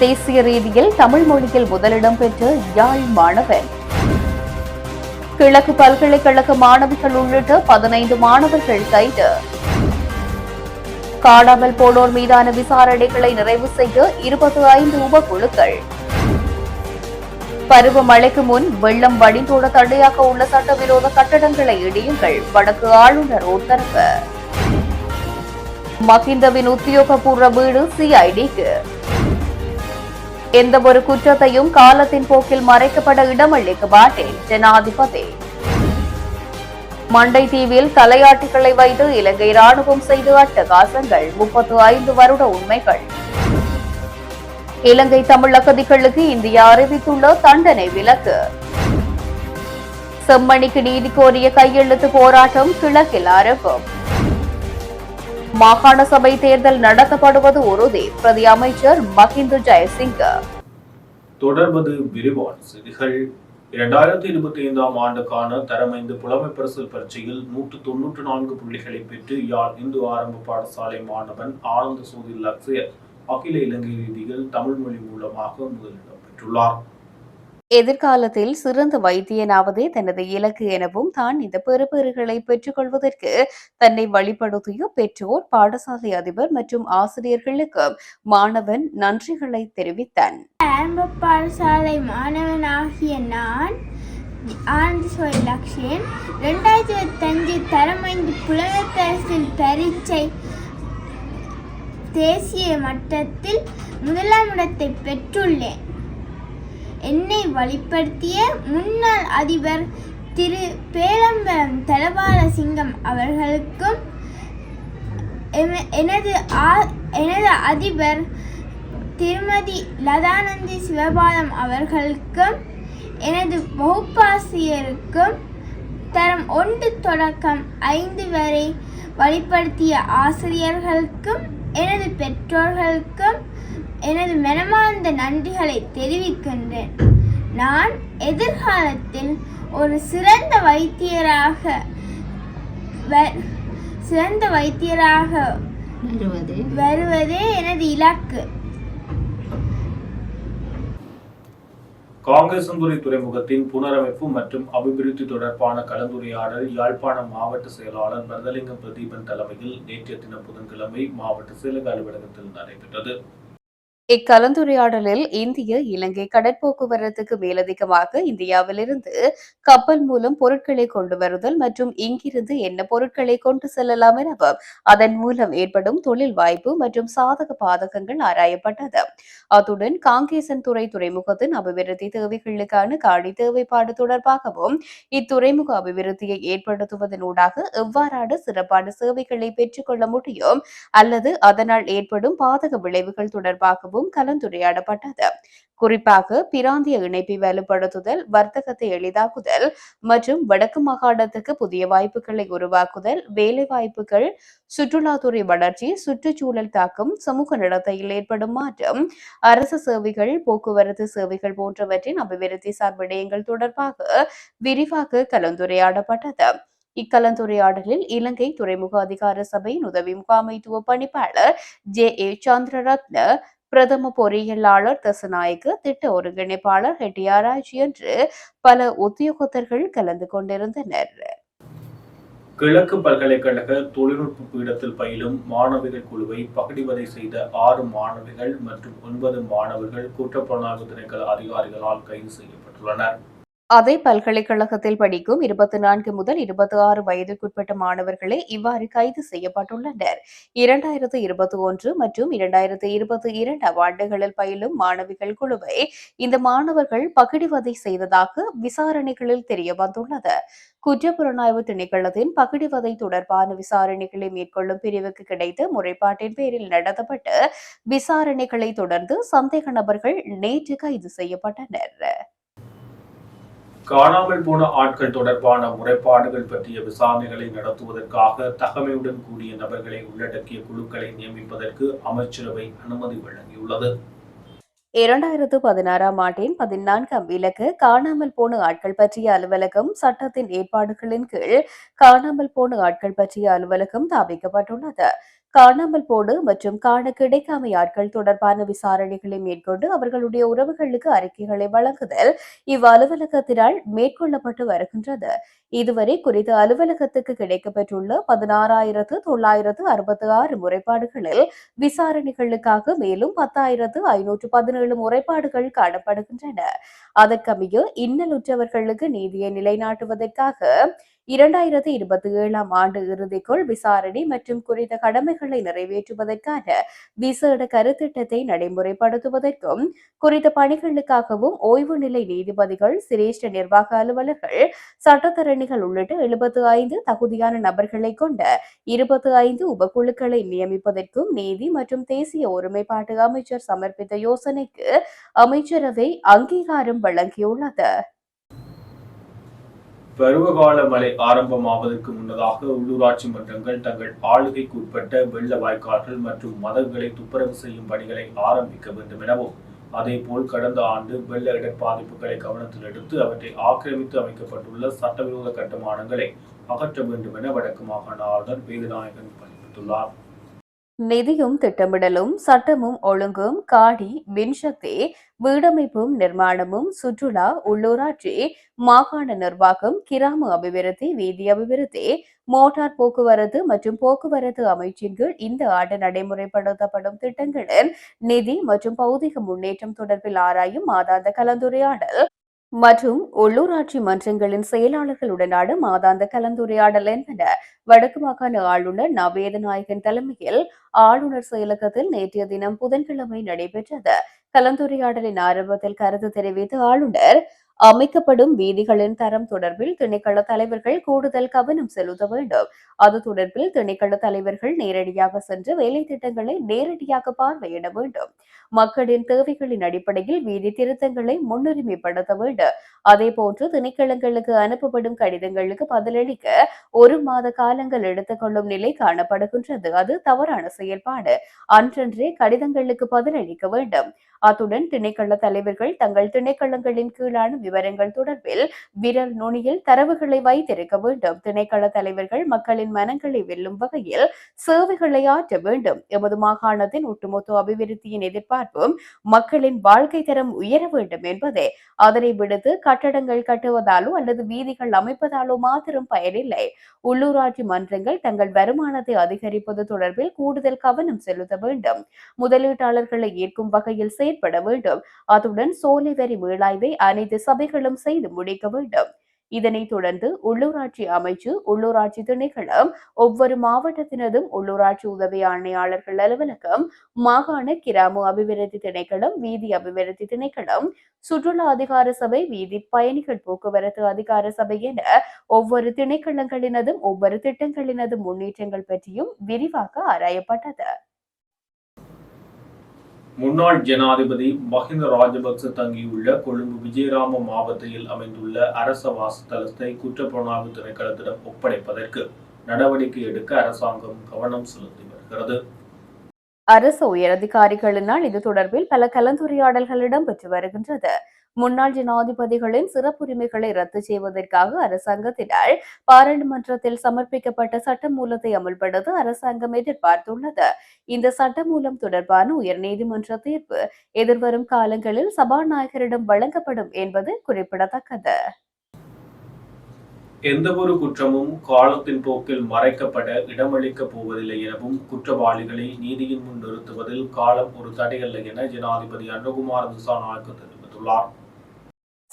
தேசிய ரீதியில் தமிழ் மொழியில் முதலிடம் பெற்ற யாழ் மாணவன் கிழக்கு பல்கலைக்கழக மாணவிகள் உள்ளிட்ட பதினைந்து மாணவர்கள் கைது. காணாமல் போனோர் மீதான விசாரணைகளை நிறைவு செய்ய இருபத்தி ஐந்து உபக்குழுக்கள் பருவமழைக்கு முன் வெள்ளம் வடிந்தோட தடையாக உள்ள சட்டவிரோத கட்டடங்களை இடியுங்கள் வடக்கு ஆளுநர் உத்தரவு. மகிந்தவின் உத்தியோகபூர்வ வீடு சிஐடிக்கு எந்த ஒரு குற்றத்தையும் காலத்தின் போக்கில் மறைக்கப்பட இடமளிக்க மாட்டேன் ஜனாதிபதி. மண்டை தீவில் தலையாட்டிகளை வைத்து இலங்கை ராணுவம் செய்து அட்டகாசங்கள் முப்பத்து ஐந்து வருட உண்மைகள். இலங்கை தமிழ் அகதிகளுக்கு இந்தியா அறிவித்துள்ள தண்டனை விலக்கு. செம்மணிக்கு நீதி கோரிய கையெழுத்து போராட்டம் கிழக்கில் ஆரம்பம். மாகாண சபை தேர்தல் நடத்தப்படுவது உறுதி. பிரதி அமைச்சர் மஹிந்த ஜெயசிங்க. தொடர்வது விரிவான செய்திகள். இரண்டாயிரத்தி இருபத்தி ஐந்தாம் ஆண்டுக்கான தரமைந்து புலமை பரிசல் பரீட்சையில் நூற்று தொன்னூற்று நான்கு புள்ளிகளை பெற்று யாழ் இந்து ஆரம்ப பாடசாலை மாணவன் ஆனந்த சூதி லக்ஸியர் அகில இலங்கை ரீதியில் தமிழ் மொழி மூலமாக முதலிடம் பெற்றுள்ளார். எதிர்காலத்தில் சிறந்த வைத்தியனாவதே தனது இலக்கு எனவும் தான் இந்த பெறுபேறுகளை பெற்றுக் கொள்வதற்கு தன்னை வழிபடுத்திய பெற்றோர் பாடசாலை அதிபர் மற்றும் ஆசிரியர்களுக்கு மாணவன் நன்றிகளை தெரிவித்தான். ஆரம்ப பாடசாலை மாணவனாகிய நான் ஆனந்த் சோய் லக்ஷன் ரெண்டாயிரத்தி இருபத்தஞ்சு தரமைந்து புலமைப்பரிசில் பரீட்சை தேசிய மட்டத்தில் முதலாம் இடத்தை பெற்றுள்ளேன். என்னை வழிப்படுத்திய முன்னாள் அதிபர் திரு பேலம்பரம் தலபால சிங்கம் அவர்களுக்கும் எனது ஆ- எனது அதிபர் திருமதி லதானந்தி சிவபாலம் அவர்களுக்கும் எனது வகுப்பாசிரியருக்கும் தரம் ஒன்று தொடக்கம் ஐந்து வரை வழிப்படுத்திய ஆசிரியர்களுக்கும் எனது பெற்றோர்களுக்கும் எனது மனமார்ந்த நன்றிகளை தெரிவிக்கின்றேன். நான் எதிர்காலத்தில் ஒரு சிறந்த வைத்தியராக சிறந்த வைத்தியராக வருவதே. எனது இலக்கு. காங்கேசந்துறை துறைமுகத்தின் புனரமைப்பு மற்றும் அபிவிருத்தி தொடர்பான கலந்துரையாடல் யாழ்ப்பாணம் மாவட்ட செயலாளர் வரதலிங்கம் பிரதீபன் தலைமையில் நேற்றைய தினம் புதன்கிழமை மாவட்ட செயலக அலுவலகத்தில் நடைபெற்றது. இக்கலந்துரையாடலில் இந்திய இலங்கை கடற்போக்குவரத்துக்கு மேலதிகமாக இந்தியாவிலிருந்து கப்பல் மூலம் பொருட்களை கொண்டு வருதல் மற்றும் இங்கிருந்து என்ன பொருட்களை கொண்டு செல்லலாம் எனவும் அதன் மூலம் ஏற்படும் தொழில் வாய்ப்பு மற்றும் சாதக பாதகங்கள் ஆராயப்பட்டது. அத்துடன் காங்கேசன் துறை துறைமுகத்தின் அபிவிருத்தி தேவைகளுக்கான காடி தேவைப்பாடு தொடர்பாகவும் இத்துறைமுக அபிவிருத்தியை ஏற்படுத்துவதனூடாக எவ்வாறான சிறப்பான சேவைகளை பெற்றுக்கொள்ள முடியும் அல்லது அதனால் ஏற்படும் பாதக விளைவுகள் தொடர்பாகவும் கலந்துரையாடப்பட்டது. குறிப்பாக பிராந்திய இணைப்பை வலுப்படுத்துதல் வர்த்தகத்தை எளிதாக்குதல் மற்றும் வடக்கு மாகாணத்துக்கு புதிய வாய்ப்புகளை உருவாக்குதல் வேலை வாய்ப்புகள் சுற்றுலாத்துறை வளர்ச்சி சுற்றுச்சூழல் தாக்கம் சமூக நடத்தையில் ஏற்படும் மாற்றம் அரசு சேவைகள் போக்குவரத்து சேவைகள் போன்றவற்றின் அபிவிருத்தி சார் விடயங்கள் தொடர்பாக விரிவாக கலந்துரையாடப்பட்டது. இக்கலந்துரையாடலில் இலங்கை துறைமுக அதிகார சபையின் உதவி முகாமைத்துவ பணிப்பாளர் ஜே ஏ சந்திரரத்ன பிரதம பொறியியலாளர் தசநாயக்கு திட்ட ஒருங்கிணைப்பாளர் ஹெட்டியாராஜ் என்று பல உத்தியோகத்தர்கள் கலந்து கொண்டிருந்தனர். கிழக்கு பல்கலைக்கழக தொழில்நுட்ப பீடத்தில் பயிலும் மாணவிகள் குழுவை பகடிவதை செய்த ஆறு மாணவிகள் மற்றும் ஒன்பது மாணவர்கள் குற்றப்புலனாய்வு திணைக்கள அதிகாரிகளால் கைது செய்யப்பட்டுள்ளனர். அதே பல்கலைக்கழகத்தில் படிக்கும் இருபத்தி நான்கு முதல் இருபத்தி ஆறு வயதுக்குட்பட்ட மாணவர்களே இவ்வாறு கைது செய்யப்பட்டுள்ளனர். இரண்டாயிரத்து இருபத்தி ஒன்று மற்றும் இரண்டாயிரத்து இருபத்தி இரண்டாம் ஆண்டுகளில் பயிலும் மாணவிகள் குழுவை இந்த மாணவர்கள் பகிடிவதை செய்ததாக விசாரணைகளில் தெரிய வந்துள்ளது. குற்றப்புலனாய்வு திணைக்களத்தின் பகிடிவதை தொடர்பான விசாரணைகளை மேற்கொள்ளும் பிரிவுக்கு கிடைத்த முறைப்பாட்டின் பேரில் நடத்தப்பட்ட விசாரணைகளை தொடர்ந்து சந்தேக நபர்கள் நேற்று கைது செய்யப்பட்டனர். காணாமல் போன ஆட்கள் தொடர்பான முறைப்பாடுகள் பற்றிய விசாரணைகளை நடத்துவதற்காக தகமையுடன் கூடிய நபர்களை உள்ளடக்கிய குழுக்களை நியமிப்பதற்கு அமைச்சரவை அனுமதி வழங்கியுள்ளது. இரண்டாயிரத்து பதினாறாம் ஆண்டின் பதினான்காம் இலக்கு காணாமல் போன ஆட்கள் பற்றிய அலுவலகம் சட்டத்தின் ஏற்பாடுகளின் கீழ் காணாமல் போன ஆட்கள் பற்றிய அலுவலகம் தாவிக்கப்பட்டுள்ளது. காணாமல் போடு மற்றும் காண கிடைக்காமை ஆட்கள் தொடர்பான விசாரணைகளை மேற்கொண்டு அவர்களுடைய உறவுகளுக்கு அறிக்கைகளை வழங்குதல் இவ் அலுவலகத்தினால் மேற்கொள்ளப்பட்டு வருகின்றது. இதுவரை குறித்த அலுவலகத்துக்கு கிடைக்கப்பெற்றுள்ள பதினாறாயிரத்து தொள்ளாயிரத்து அறுபத்தி ஆறு முறைப்பாடுகளில் விசாரணைகளுக்காக மேலும் பத்தாயிரத்து ஐநூற்று பதினேழு முறைப்பாடுகள் காணப்படுகின்றன. அதற்கமைய இன்னலுற்றவர்களுக்கு நீதியை நிலைநாட்டுவதற்காக இரண்டாயிரத்தி இருபத்தி ஏழாம் ஆண்டு இறுதிக்குள் விசாரணை மற்றும் குறித்த கடமைகளை நிறைவேற்றுவதற்கான விசேட கருத்திட்டத்தை நடைமுறைப்படுத்துவதற்கும் குறித்த பணிகளுக்காகவும் ஓய்வு நிலை நீதிபதிகள் சிரேஷ்ட நிர்வாக அலுவலர்கள் சட்டத்தரணிகள் உள்ளிட்ட எழுபத்து ஐந்து தகுதியான நபர்களை கொண்ட இருபத்தி ஐந்து உபக்குழுக்களை நியமிப்பதற்கும் நீதி மற்றும் தேசிய ஒருமைப்பாட்டு அமைச்சர் சமர்ப்பித்த யோசனைக்கு அமைச்சரவை அங்கீகாரம் வழங்கியுள்ளது. பருவகால மழை ஆரம்பமாவதற்கு முன்னதாக உள்ளூராட்சி மன்றங்கள் தங்கள் ஆளுகைக்கு உட்பட்ட வெள்ள வாய்க்கால்கள் மற்றும் மதகுகளை துப்புரவு செய்யும் பணிகளை ஆரம்பிக்க வேண்டும் எனவும் அதேபோல் கடந்த ஆண்டு வெள்ள இடர் பாதிப்புகளை கவனத்தில் எடுத்து அவற்றை ஆக்கிரமித்து அமைக்கப்பட்டுள்ள சட்டவிரோத கட்டுமானங்களை அகற்ற வேண்டும் என வடக்கு மாகாண ஆளுநர் வேதநாயகன் பதிவிட்டுள்ளார் நிதியும் திட்டமிடலும் சட்டமும் ஒழுங்கும் காடி மின்சக்தி வீடமைப்பும் நிர்மாணமும் சுற்றுலா உள்ளூராட்சி மாகாண நிர்வாகம் கிராம அபிவிருத்தி வீதி அபிவிருத்தி மோட்டார் போக்குவரத்து மற்றும் போக்குவரத்து அமைச்சின் கீழ் இந்த ஆண்டு நடைமுறைப்படுத்தப்படும் திட்டங்களின் நிதி மற்றும் பௌதிக முன்னேற்றம் தொடர்பில் ஆராயும் மாதாந்த கலந்துரையாடல் மற்றும் உள்ளூராட்சி மன்றங்களின் செயலாளர்களுடனான மாதாந்த கலந்துரையாடல் என்பன வடக்கு மாகாண ஆளுநர் நவேதநாயகன் தலைமையில் ஆளுநர் செயலகத்தில் நேற்றைய தினம் புதன்கிழமை நடைபெற்றது. கலந்துரையாடலின் ஆரம்பத்தில் கருத்து தெரிவித்த ஆளுநர் அமைக்கப்படும் வீதிகளின் தரம் தொடர்பில் திணைக்கள தலைவர்கள் கூடுதல் கவனம் செலுத்த வேண்டும். அது தொடர்பில் திணைக்கள தலைவர்கள் நேரடியாக சென்று வேலை திட்டங்களை நேரடியாக பார்வையிட வேண்டும். மக்களின் தேவைகளின் அடிப்படையில் வீதி திருத்தங்களை முன்னுரிமைப்படுத்த வேண்டும். அதே போன்று திணைக்களங்களுக்கு அனுப்பப்படும் கடிதங்களுக்கு பதிலளிக்க ஒரு மாத காலங்கள் எடுத்துக்கொள்ளும் நிலை காணப்படுகின்றது. அது தவறான செயல்பாடு. அன்றன்றே கடிதங்களுக்கு பதிலளிக்க வேண்டும். அத்துடன் திணைக்கள தலைவர்கள் தங்கள் திணைக்களங்களின் கீழான விவரங்கள் தொடர்பில் விரல் நுனியில் தரவுகளை வைத்திருக்க வேண்டும். திணைக்கள தலைவர்கள் மக்களின் மனங்களை வெல்லும் வகையில் சேவைகளை ஆற்ற வேண்டும். எமது மாகாணத்தின் ஒட்டுமொத்த அபிவிருத்தியின் எதிர்பார்ப்பும் மக்களின் வாழ்க்கை தரம் உயர வேண்டும் என்பதே. அதனை விடுத்து கட்டடங்கள் கட்டுவதாலோ அல்லது வீதிகள் அமைப்பதாலோ மாத்திரம் பயனில்லை. உள்ளூராட்சி மன்றங்கள் தங்கள் வருமானத்தை அதிகரிப்பது தொடர்பில் கூடுதல் கவனம் செலுத்த வேண்டும். முதலீட்டாளர்களை ஈர்க்கும் வகையில் செயற்பட வேண்டும். அத்துடன் சோலை வரி மீளாய்வை அனைத்து சபைகளும் செய்து முடிக்க வேண்டும். இதனைத் தொடர்ந்து உள்ளூராட்சி அமைச்சு உள்ளூராட்சி திணைக்களம் ஒவ்வொரு மாவட்டத்தினதும் உள்ளூராட்சி உதவி ஆணையாளர்கள் அலுவலகம் மாகாண கிராம அபிவிருத்தி திணைக்களம் வீதி அபிவிருத்தி திணைக்களம் சுற்றுலா அதிகார சபை வீதி பயணிகள் போக்குவரத்து அதிகார சபை என ஒவ்வொரு திணைக்களங்களினதும் ஒவ்வொரு திட்டங்களினதும் முன்னேற்றங்கள் பற்றியும் விரிவாக ஆராயப்பட்டது. முன்னாள் ஜனாதிபதி மஹிந்த ராஜபக்ச தங்கியுள்ள கொழும்பு விஜயராம மாவட்டத்தில் அமைந்துள்ள அரச வாசத்தலத்தை குற்றப்புலனாய்வு திணைக்களத்திடம் ஒப்படைப்பதற்கு நடவடிக்கை எடுக்க அரசாங்கம் கவனம் செலுத்தி வருகிறது. அரசு உயரதிகாரிகளினால் இது தொடர்பில் பல கலந்துரையாடல்கள் இடம்பெற்று வருகின்றது. முன்னாள் ஜனாதிபதிகளின் சிறப்புரிமைகளை ரத்து செய்வதற்காக அரசாங்கத்தினால் பாராளுமன்றத்தில் சமர்ப்பிக்கப்பட்ட சட்டமூலத்தை அமல்படுத்த அரசாங்கம் எதிர்பார்த்துள்ளது. இந்த சட்டமூலம் தொடர்பான உயர்நீதிமன்ற தீர்ப்பு எதிர்வரும் காலங்களில் சபாநாயகரிடம் வழங்கப்படும் என்பது குறிப்பிடத்தக்கது. எந்தவொரு குற்றமும் காலத்தின் போக்கில் மறைக்கப்பட இடமளிக்கப் போவதில்லை எனவும் குற்றவாளிகளை நீதியின் முன் நிறுத்துவதில் காலம் ஒரு தடையல்ல என ஜனாதிபதி அனுகுமார் திசாநாயக்க தெரிவித்துள்ளார்.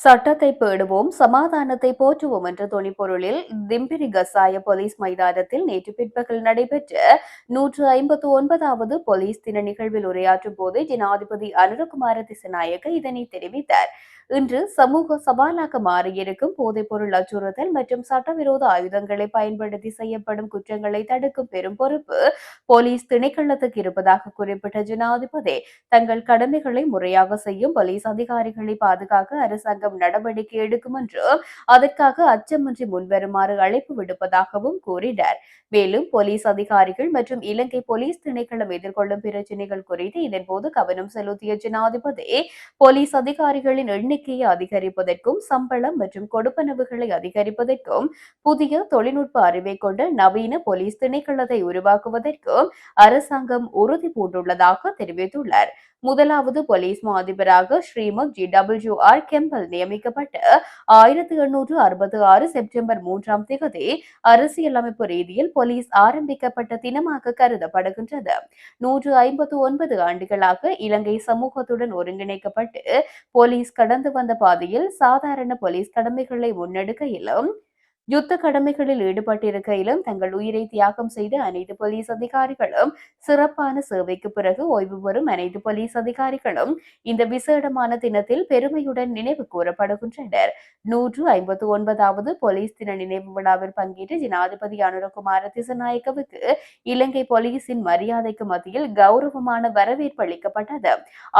சட்டத்தை பேடுவோம் சமாதானத்தை போற்றுவோம் என்ற தொனிப்பொருளில் திம்பிரி கசாய போலீஸ் மைதானத்தில் நேற்று பிற்பகல் நடைபெற்ற நூற்று ஐம்பத்து ஒன்பதாவது போலீஸ் தின நிகழ்வில் உரையாற்றும் போது ஜனாதிபதி அனுரகுமார திசநாயக்க இதனை தெரிவித்தார். இன்று சமூக சவாலாக மாறியிருக்கும் போதைப்பொருள் அச்சுறுத்தல் மற்றும் சட்டவிரோத ஆயுதங்களை பயன்படுத்தி செய்யப்படும் குற்றங்களை தடுக்கும் பெரும் பொறுப்பு போலீஸ் திணைக்களத்துக்கு இருப்பதாக குறிப்பிட்ட ஜனாதிபதி. தங்கள் கடமைகளை முறையாக செய்யும் போலீஸ் அதிகாரிகளை பாதுகாக்க அரசாங்கம் நடவடிக்கை எடுக்கும் என்றும் அதற்காக அச்சமின்றி முன்வருமாறு அழைப்பு விடுப்பதாகவும் கூறினார். மேலும் போலீஸ் அதிகாரிகள் மற்றும் இலங்கை போலீஸ் திணைக்களம் எதிர்கொள்ளும் பிரச்சினைகள் குறித்து இதன்போது கவனம் செலுத்திய ஜனாதிபதி போலீஸ் அதிகாரிகளின் எண்ணிக்கையை அதிகரிப்பதற்கும் சம்பளம் மற்றும் கொடுப்பனவுகளை அதிகரிப்பதற்கும் புதிய தொழில்நுட்ப அறிவை கொண்ட நவீன போலீஸ் திணைக்களத்தை உருவாக்குவதற்கும் அரசாங்கம் உறுதி பூண்டுள்ளதாக தெரிவித்துள்ளார். முதலாவது போலீஸ் மா அதிபராக ஸ்ரீமத் ஜி டபிள்யூ ஆர் கெம்பல் நியமிக்கப்பட்டு ஆயிரத்தி எண்ணூற்று அறுபத்தி ஆறு செப்டம்பர் மூன்றாம் தேதி அரசியலமைப்பு ரீதியில் போலீஸ் ஆரம்பிக்கப்பட்ட தினமாக கருதப்படுகின்றது. நூற்று ஐம்பத்தி ஒன்பது ஆண்டுகளாக இலங்கை சமூகத்துடன் ஒருங்கிணைக்கப்பட்டு போலீஸ் கடந்த வந்த பாதையில் சாதாரண போலீஸ் கடமைகளை முன்னெடுக்கையிலும் யுத்த கடமைகளில் ஈடுபட்டிருக்கையிலும் தங்கள் உயிரை தியாகம் செய்த அனைத்து போலீஸ் அதிகாரிகளும் சிறப்பான சேவைக்கு பிறகு ஓய்வு பெறும் அனைத்து போலீஸ் அதிகாரிகளும் இந்த விசேடமான தினத்தில் பெருமையுடன் நினைவு கூறப்படுகின்றனர். நூற்று ஐம்பத்து ஒன்பதாவது போலீஸ் தின நினைவு விழாவில் பங்கேற்ற ஜனாதிபதி அனுரகுமார திசநாயக்கவுக்கு இலங்கை போலீசின் மரியாதைக்கு மத்தியில் கௌரவமான வரவேற்பு அளிக்கப்பட்டது.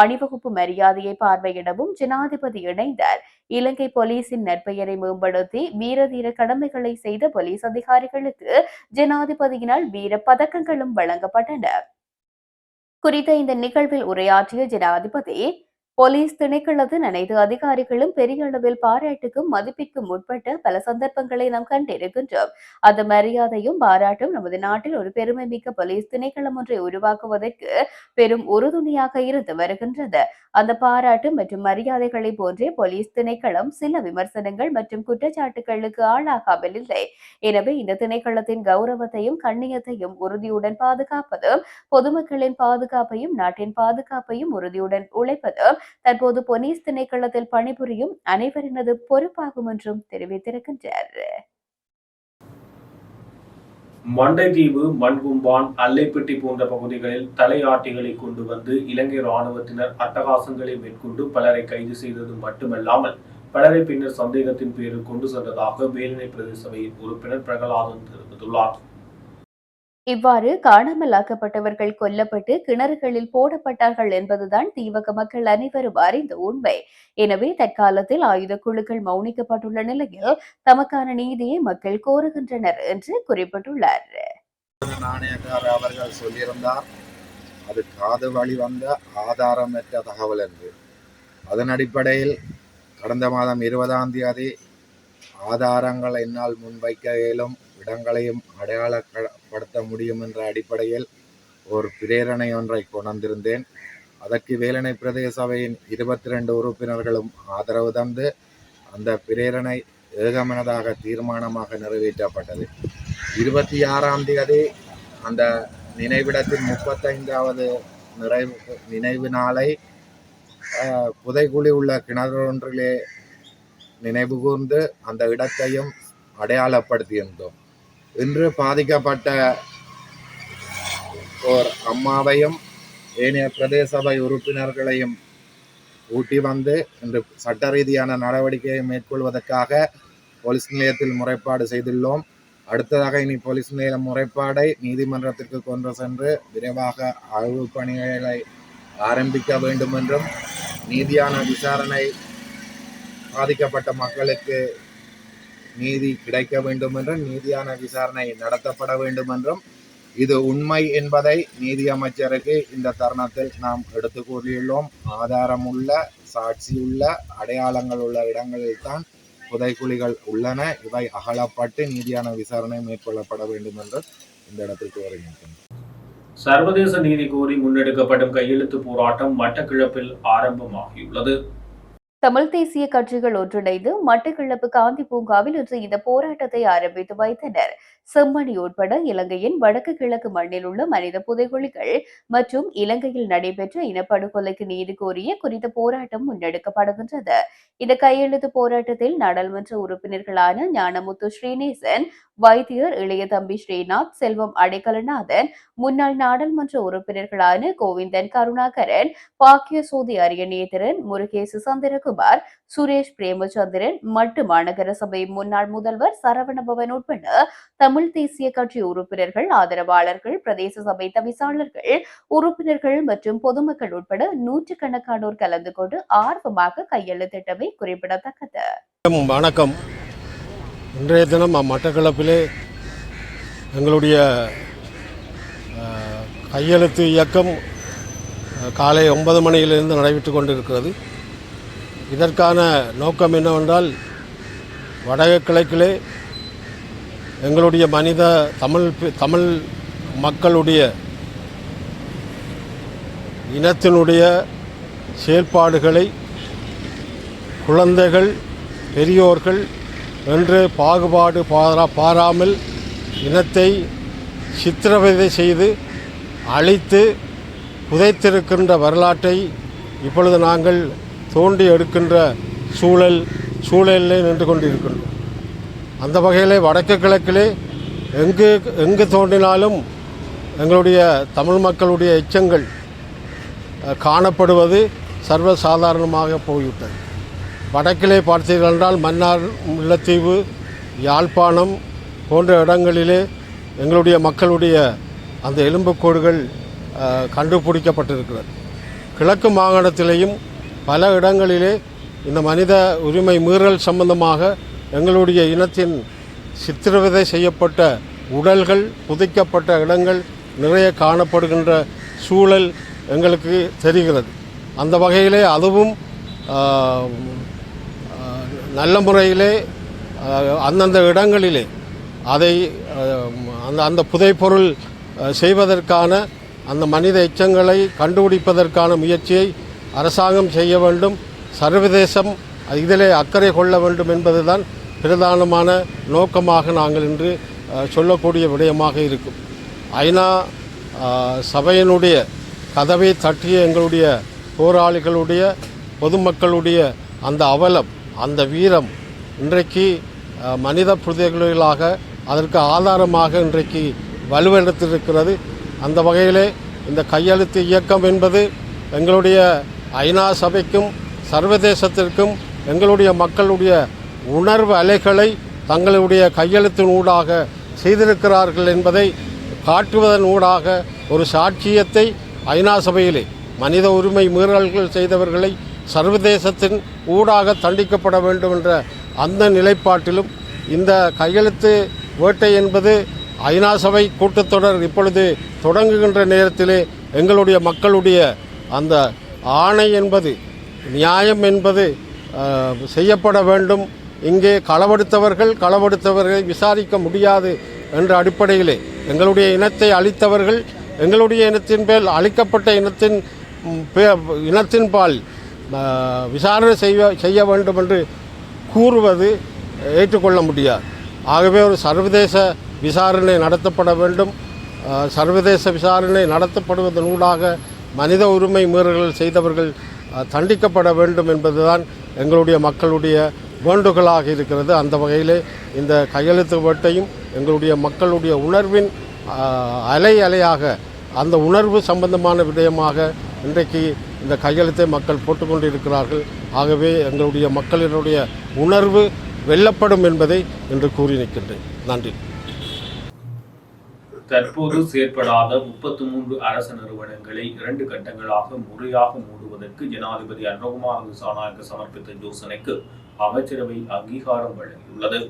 அணிவகுப்பு மரியாதையை பார்வையிடவும் ஜனாதிபதி இணைந்தார். இலங்கை போலீசின் நற்பெயரை மேம்படுத்தி வீரதீர கடமைகளை செய்த போலீஸ் அதிகாரிகளுக்கு ஜனாதிபதியினால் வீர பதக்கங்களும் வழங்கப்பட்டன. குறித்த இந்த நிகழ்வில் உரையாற்றிய ஜனாதிபதி போலீஸ் திணைக்களத்தின் அனைத்து அதிகாரிகளும் பெரிய அளவில் பாராட்டுக்கும் மதிப்பிற்கும் உட்பட்ட பல சந்தர்ப்பங்களை நாம் கண்டிருக்கின்றோம். அந்த மரியாதையும் பாராட்டும் நமது நாட்டில் ஒரு பெருமை மிக்க போலீஸ் திணைக்களம் ஒன்றை உருவாக்குவதற்கு பெரும் உறுதுணையாக இருந்து வருகின்றது. அந்த பாராட்டு மற்றும் மரியாதைகளை போன்றே போலீஸ் திணைக்களம் சில விமர்சனங்கள் மற்றும் குற்றச்சாட்டுகளுக்கு ஆளாகாமல் இல்லை. எனவே இந்த திணைக்களத்தின் கௌரவத்தையும் கண்ணியத்தையும் உறுதியுடன் பாதுகாப்பதும் பொதுமக்களின் பாதுகாப்பையும் நாட்டின் பாதுகாப்பையும் உறுதியுடன் உழைப்பதும் தற்போது போலீஸ் திணைக்களத்தில் பணிபுரியும் அனைவரினது பொறுப்பாகும் என்றும் தெரிவித்திருக்கின்றார். மண்டைதீவு மண்கும்பான் அல்லைப்பட்டி போன்ற பகுதிகளில் தலையாட்டிகளை கொண்டு வந்து இலங்கை ராணுவத்தினர் அட்டகாசங்களை மேற்கொண்டு பலரை கைது செய்தது மட்டுமல்லாமல் பலரை பின்னர் சந்தேகத்தின் பேரில் கொண்டு சென்றதாக வேலினை பிரதேச சபையின் உறுப்பினர் பிரகலாதன் தெரிவித்துள்ளார். இவ்வாறு காணாமல் ஆக்கப்பட்டவர்கள் கொல்லப்பட்டு கிணறுகளில் போடப்பட்டார்கள் என்பதுதான் தீவக மக்கள் அனைவரும் அறிந்த உண்மை. எனவே தற்காலத்தில் ஆயுத குழுக்கள் மௌனிக்கப்பட்டுள்ள நிலையில் தமக்கான நீதியை மக்கள் கோருகின்றனர் என்று குறிப்பிட்டுள்ளார். நாணயக்கார் அவர்கள் சொல்லியிருந்தார் அது காது வழி வந்த ஆதாரமற்ற தகவல் என்று. அதன் அடிப்படையில் கடந்த மாதம் இருபதாம் தேதி ஆதாரங்கள் என்னால் முன்வைக்க இயலும். இடங்களையும் அடையாளப்படுத்த முடியும் என்ற அடிப்படையில் ஒரு பிரேரணை ஒன்றை கொண்டிருந்தேன் அதற்கு வேலனை பிரதேச சபையின் இருபத்தி ரெண்டு உறுப்பினர்களும் ஆதரவு தந்து அந்த பிரேரணை ஏகமனதாக தீர்மானமாக நிறைவேற்றப்பட்டது. இருபத்தி ஆறாம் தேதி அந்த நினைவிடத்தின் முப்பத்தைந்தாவது நிறைவு நினைவு நாளை புதைகுழி உள்ள கிணறு ஒன்றிலே நினைவு கூர்ந்து அந்த இடத்தையும் அடையாளப்படுத்தியிருந்தோம். இன்று பாதிக்கப்பட்ட ஓர் அம்மாவையும் ஏனைய பிரதேச சபை உறுப்பினர்களையும் ஊட்டி வந்து இன்று சட்ட ரீதியான நடவடிக்கையை மேற்கொள்வதற்காக போலீஸ் நிலையத்தில் முறைப்பாடு செய்துள்ளோம். அடுத்ததாக இனி போலீஸ் நிலைய முறைப்பாடை நீதிமன்றத்திற்கு கொண்டு சென்று விரைவாக ஆய்வு பணிகளை ஆரம்பிக்க வேண்டும் என்றும் நீதியான விசாரணை பாதிக்கப்பட்ட மக்களுக்கு நீதி கிடைக்க வேண்டும் என்றும் நீதியான விசாரணை நடத்தப்பட வேண்டும் என்றும் இது உண்மை என்பதை நீதி அமைச்சருக்கு இந்த தருணத்தில் நாம் எடுத்து கூறியுள்ளோம். ஆதாரமுள்ள சாட்சியுள்ள அடையாளங்கள் உள்ள இடங்களில் தான் புதைக்குழிகள் உள்ளன. இவை அகலப்பட்டு நீதியான விசாரணை மேற்கொள்ளப்பட வேண்டும் என்று இந்த இடத்தில் வருகின்றன சர்வதேச நீதி கோரி முன்னெடுக்கப்படும் கையெழுத்து போராட்டம் மட்டக்கிழப்பில் ஆரம்பமாகியுள்ளது. தமிழ் தேசிய கட்சிகள் ஒன்றிணைந்து மட்டக்களப்பு காந்தி பூங்காவில் இன்று இந்த போராட்டத்தை ஆரம்பித்து வைத்தனர். செம்மணி உட்பட இலங்கையின் வடக்கு கிழக்கு மண்ணில் உள்ள மனித புதைகுழிகள் மற்றும் இலங்கையில் நடைபெற்ற இனப்படுகொலைக்கு நீதி கோரிய குறித்த போராட்டம் முன்னெடுக்கப்படுகின்றது. இந்த கையெழுத்து போராட்டத்தில் நாடாளுமன்ற உறுப்பினர்களான ஞானமுத்து ஸ்ரீநேசன் வைத்தியர் இளைய தம்பி ஸ்ரீநாத் செல்வம் அடைக்கலநாதன் முன்னாள் நாடாளுமன்ற உறுப்பினர்களான கோவிந்தன் கருணாகரன் பாக்கியசோதி அரியநேதரன் முருகேசு சந்திரகுமார் சுரேஷ் பிரேமச்சந்திரன் மட்டு மாநகர சபை முன்னாள் முதல்வர் சரவணபவன் உட்பட தமிழ் தேசிய கட்சி உறுப்பினர்கள் ஆதரவாளர்கள் பிரதேச சபை தவிசாளர்கள் உறுப்பினர்கள் மற்றும் பொதுமக்கள் உட்பட நூற்றுக்கணக்கானோர் கலந்து கொண்டு ஆர்வமாக கையெழுத்திட்டமை குறிப்பிடத்தக்கது. வணக்கம் இன்றைய தினம் மட்டக்களப்பிலே எங்களுடைய கையெழுத்து இயக்கம் காலை ஒன்பது மணியிலிருந்து நடைபெற்று கொண்டிருக்கிறது. இதற்கான நோக்கம் என்னவென்றால் வடக்கு கிழக்கிலே எங்களுடைய மனித தமிழ் தமிழ் மக்களுடைய இனத்தினுடைய செயல்பாடுகளை குழந்தைகள் பெரியோர்கள் என்று பாகுபாடு பாரா பாராமல் இனத்தை சித்திரவதை செய்து அழித்து புதைத்திருக்கின்ற வரலாற்றை இப்பொழுது நாங்கள் தோண்டி எடுக்கின்ற சூழல் சூழலில் நின்று கொண்டிருக்கின்றோம் அந்த வகையிலே வடக்கு கிழக்கிலே எங்கு எங்கு தோன்றினாலும் எங்களுடைய தமிழ் மக்களுடைய எச்சங்கள் காணப்படுவது சர்வசாதாரணமாக போய்விட்டது. வடக்கிலே பார்த்தீர்கள் என்றால் மன்னார் முல்லைத்தீவு யாழ்ப்பாணம் போன்ற இடங்களிலே எங்களுடைய மக்களுடைய அந்த எலும்புக்கோடுகள் கண்டுபிடிக்கப்பட்டிருக்கிறது. கிழக்கு மாகாணத்திலேயும் பல இடங்களிலே இந்த மனித உரிமை மீறல் சம்பந்தமாக எங்களுடைய இனத்தின் சித்திரவதை செய்யப்பட்ட உடல்கள் புதைக்கப்பட்ட இடங்கள் நிறைய காணப்படுகின்ற சூழல் எங்களுக்கு தெரிகிறது. அந்த வகையிலே அதுவும் நல்ல முறையிலே அந்தந்த இடங்களிலே அதை அந்த அந்த புதைப்பொருள் செய்வதற்கான அந்த மனித எச்சங்களை கண்டுபிடிப்பதற்கான முயற்சியை அரசாங்கம் செய்ய வேண்டும். சர்வதேசம் இதிலே அக்கறை கொள்ள வேண்டும் என்பதுதான் பிரதானமான நோக்கமாக நாங்கள் இன்று சொல்லக்கூடிய விடயமாக இருக்கும். ஐநா சபையினுடைய கதவை தட்டிய எங்களுடைய போராளிகளுடைய பொதுமக்களுடைய அந்த அவலம் அந்த வீரம் இன்றைக்கு மனித புதைகளாக அதற்கு ஆதாரமாக இன்றைக்கு வலுவெடுத்திருக்கிறது அந்த வகையிலே இந்த கையெழுத்து இயக்கம் என்பது எங்களுடைய ஐநா சபைக்கும் சர்வதேசத்திற்கும் எங்களுடைய மக்களுடைய உணர்வு அலைகளை தங்களுடைய கையெழுத்தின் ஊடாக செய்திருக்கிறார்கள் என்பதை காட்டுவதன் ஊடாக ஒரு சாட்சியத்தை ஐநா சபையிலே மனித உரிமை மீறல்கள் செய்தவர்களை சர்வதேசத்தின் ஊடாக தண்டிக்கப்பட வேண்டும் என்ற அந்த நிலைப்பாட்டிலும் இந்த கையெழுத்து வேட்டை என்பது ஐநா சபை கூட்டத்தொடர் இப்பொழுது தொடங்குகின்ற நேரத்திலே எங்களுடைய மக்களுடைய அந்த ஆணை என்பது நியாயம் என்பது செய்யப்பட வேண்டும் இங்கே களவெடுத்தவர்கள் களவெடுத்தவர்களை விசாரிக்க முடியாது என்ற அடிப்படையிலே எங்களுடைய இனத்தை அழித்தவர்கள் எங்களுடைய இனத்தின் பேர் அழிக்கப்பட்ட இனத்தின் பே- இனத்தின் பால் விசாரணை செய்ய செய்ய வேண்டும் என்று கூறுவது ஏற்றுக்கொள்ள முடியாது. ஆகவே ஒரு சர்வதேச விசாரணை நடத்தப்பட வேண்டும். சர்வதேச விசாரணை நடத்தப்படுவதனூடாக மனித உரிமை மீறல்கள் செய்தவர்கள் தண்டிக்கப்பட வேண்டும் என்பதுதான் எங்களுடைய மக்களுடைய வேண்டுகோளாக இருக்கிறது. அந்த வகையிலே இந்த கையெழுத்து வேட்டையும் எங்களுடைய மக்களுடைய உணர்வின் அலை அலையாக அந்த உணர்வு சம்பந்தமான விடயமாக இன்றைக்கு இந்த கையெழுத்தை மக்கள் போட்டுக்கொண்டு இருக்கிறார்கள் ஆகவே எங்களுடைய மக்களினுடைய உணர்வு வெல்லப்படும் என்பதை இன்று கூறி நிற்கின்றேன். நன்றி. தற்போது செயற்படாத முப்பத்து மூன்று அரசு நிறுவனங்களை இரண்டு கட்டங்களாக முறையாக மூடுவதற்கு ஜனாதிபதி அனுகுமார் திசாநாயக்க சமர்ப்பித்த யோசனைக்கு அமைச்சரவை அங்கீகாரம் வழங்கியுள்ளது.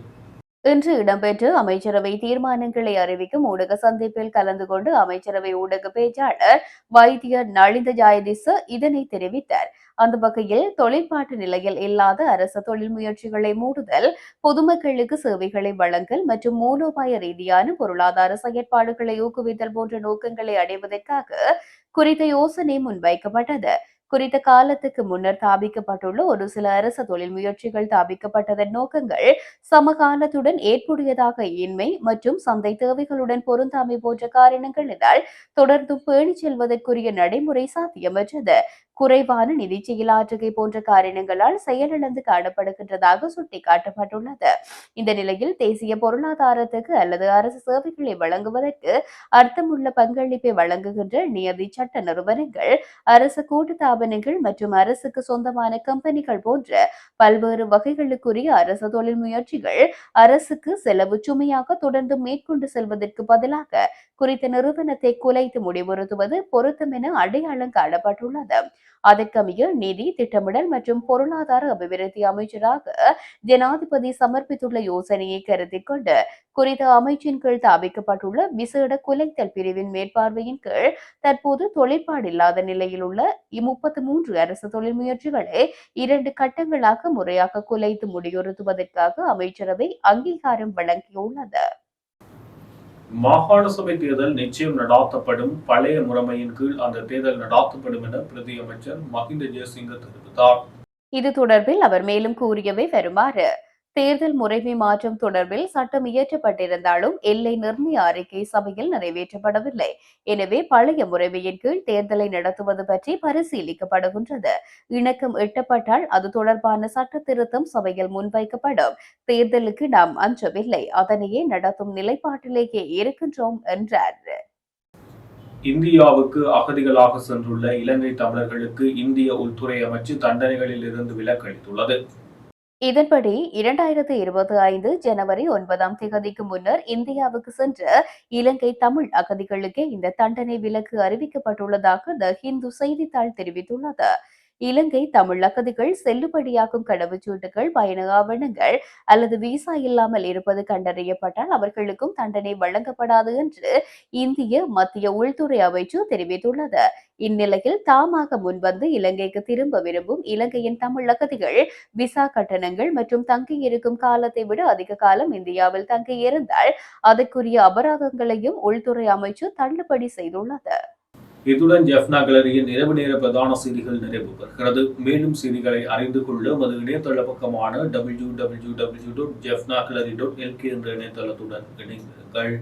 இன்று இடம்பெற்ற அமைச்சரவை தீர்மானங்களை அறிவிக்கும் ஊடக சந்திப்பில் கலந்து கொண்டு அமைச்சரவை ஊடக பேச்சாளர் வைத்தியர் நளிந்த ஜாயதிச இதனை தெரிவித்தார். அந்த வகையில் தொழிற்பாட்டு நிலையில் இல்லாத அரசு தொழில் முயற்சிகளை மூடுதல் பொதுமக்களுக்கு சேவைகளை வழங்கல் மற்றும் மூலோபாய ரீதியான பொருளாதார செயற்பாடுகளை ஊக்குவித்தல் போன்ற நோக்கங்களை அடைவதற்காக குறித்த யோசனை முன்வைக்கப்பட்டது. குறித்த காலத்துக்கு முன்னர் தாபிக்கப்பட்டுள்ள ஒரு சில அரசு தொழில் முயற்சிகள் தாபிக்கப்பட்டதன் நோக்கங்கள் சமகாலத்துடன் ஏற்புடையதாக இன்மை மற்றும் சந்தை தேவைகளுடன் பொருந்தாமை போன்ற காரணங்களினால் தொடர்ந்து பேணிச் செல்வதற்குரிய நடைமுறை சாத்தியமற்றது. குறைவான நிதி செயலாற்றுகை போன்ற காரணங்களால் செயலிழந்து காணப்படுகின்றதாக சுட்டிக்காட்டப்பட்டுள்ளது. இந்த நிலையில் தேசிய பொருளாதாரத்துக்கு அல்லது அரசு சேவைகளை வழங்குவதற்கு அர்த்தமுள்ள பங்களிப்பை வழங்குகின்ற நியதி சட்ட நிறுவனங்கள் அரசு கூட்டு தாபனங்கள் மற்றும் அரசுக்கு சொந்தமான கம்பெனிகள் போன்ற பல்வேறு வகைகளுக்குரிய அரசு தொழில் முயற்சிகள் அரசுக்கு செலவு சுமையாக தொடர்ந்து மேற்கொண்டு செல்வதற்கு பதிலாக குறித்த நிறுவனத்தை குலைத்து முடிவுறுத்துவது பொருத்தம் என அடையாளம் காணப்பட்டுள்ளது. அதற்கமைய நிதி திட்டமிடல் மற்றும் பொருளாதார அபிவிருத்தி அமைச்சராக ஜனாதிபதி சமர்ப்பித்துள்ள யோசனையை கருத்தில் கொண்டு குறித்த அமைச்சின் கீழ் தாவிக்கப்பட்டுள்ள விசேட குலைத்தல் பிரிவின் மேற்பார்வையின் கீழ் தற்போது தொழிற்பாடில்லாத நிலையில் உள்ள முப்பத்தி மூன்று அரசு தொழில் முயற்சிகளை இரண்டு கட்டங்களாக முறையாக குலைத்து முடியுறுத்துவதற்காக அமைச்சரவை அங்கீகாரம் வழங்கியுள்ளது. மாகாண சபை தேர்தல் நிச்சயம் நடாத்தப்படும். பழைய முறைமையின் கீழ் அந்த தேர்தல் நடாத்தப்படும் என பிரதி அமைச்சர் மஹிந்த ஜெயசிங்க தெரிவித்தார். இது தொடர்பில் அவர் மேலும் கூறியவை வருமாறு தேர்தல் முறைமை மாற்றம் தொடர்பில் சட்டம் இயற்றப்பட்டிருந்தாலும் எல்லை நிர்ணய அறிக்கை சபையில் நிறைவேற்றப்படவில்லை. எனவே பழைய முறைமையின் கீழ் தேர்தலை நடத்துவது பற்றி பரிசீலிக்கப்படுகின்றது. இணக்கம் எட்டப்பட்டால் அது தொடர்பான சட்ட திருத்தம் சபையில் முன்வைக்கப்படும். தேர்தலுக்கு நாம் அஞ்சவில்லை. அதனையே நடத்தும் நிலைப்பாட்டிலேயே இருக்கின்றோம் என்றார். இந்தியாவுக்கு அகதிகளாக சென்றுள்ள இலங்கை தமிழர்களுக்கு இந்திய உள்துறை அமைச்சு தண்டனைகளில் இருந்து விலக்களித்துள்ளது இதன்படி இரண்டாயிரத்தி இருபத்தி ஐந்து ஜனவரி ஒன்பதாம் தேதிக்கு முன்னர் இந்தியாவுக்கு சென்ற இலங்கை தமிழ் அகதிகளுக்கே இந்த தண்டனை விலக்கு அறிவிக்கப்பட்டுள்ளதாக த ஹிந்து செய்தித்தாள் தெரிவித்துள்ளது. இலங்கை தமிழ் அகதிகள் செல்லுபடியாகும் கடவுச்சீட்டுகள் பயண ஆவணங்கள் அல்லது விசா இல்லாமல் இருப்பது கண்டறியப்பட்டால் அவர்களுக்கும் தண்டனை வழங்கப்படாது என்று இந்திய மத்திய உள்துறை அமைச்சு தெரிவித்துள்ளது. இந்நிலையில் தாமாக முன்வந்து இலங்கைக்கு திரும்ப விரும்பும் இலங்கையின் தமிழ் அகதிகள் விசா கட்டணங்கள் மற்றும் தங்கியிருக்கும் காலத்தை விட அதிக காலம் இந்தியாவில் தங்கியிருந்தால் அதற்குரிய அபராதங்களையும் உள்துறை அமைச்சு தள்ளுபடி செய்துள்ளது. இத்துடன் ஜெஃப்னா கேலரியின் இரவு நேர பிரதான செய்திகள் நிறைவு பெறுகிறது. மேலும் செய்திகளை அறிந்து கொள்ள மது இணையதள பக்கமான W W W dot Jaffna gallery dot LK என்ற இணையதளத்துடன் இணைந்திருங்கள்.